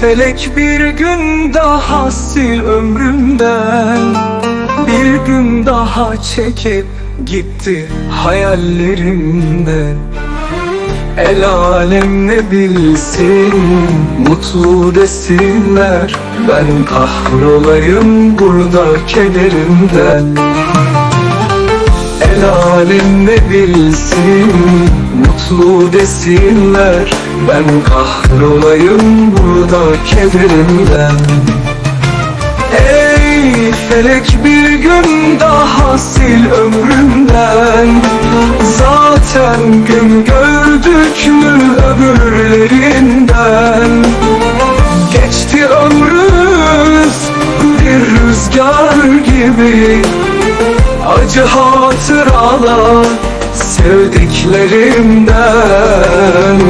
felek bir gün daha sil ömrümden. Bir gün daha çekip gitti hayallerimden. El alem ne bilsin Mutlu desinler. Ben kahrolayım burada kederimden. El alem ne bilsin Mutlu desinler. Ben kahrolayım burada kederimden. Ey felek bir gün daha sil ömrümden. Zaten gün gördük mü öbürlerinden. Geçti ömrümüz bir rüzgar gibi. Acı hatıralar sevdiklerimden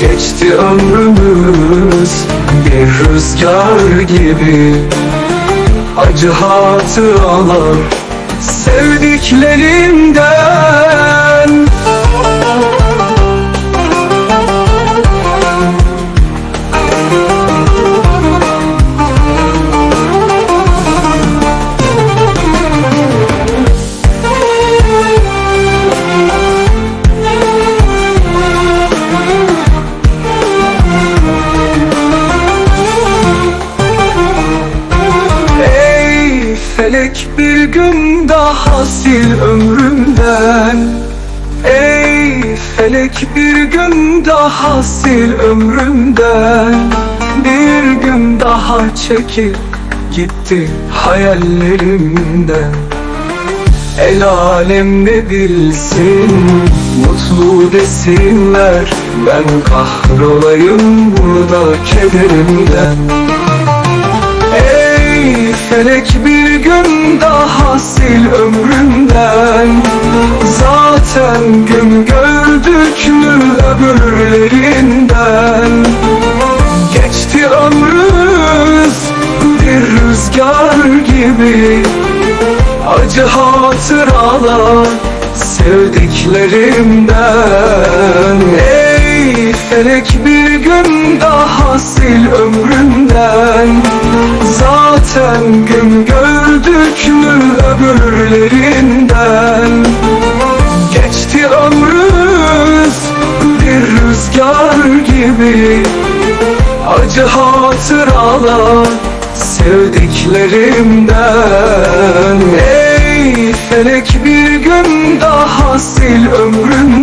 Geçti ömrümüz bir rüzgar gibi. Acı hatıralar sevdiklerimden bir gün daha sil ömrümden. Ey felek bir gün daha sil ömrümden. Bir gün daha çekip gitti hayallerimden. El alem ne bilsin Mutlu desinler. Ben kahrolayım burada kederimden. Ey felek bir gün daha sil ömrümden Zaten gün gördük mü öbürlerinden. Geçti ömrümüz bir rüzgar gibi. Acı hatıralar sevdiklerimden. Ey felek bir gün daha sil ömrümden Zaten gün mü öbürlerinden Geçti ömrümüz bir rüzgar gibi. Acı hatıralar sevdiklerimden. Ey felek bir gün daha sil ömrümden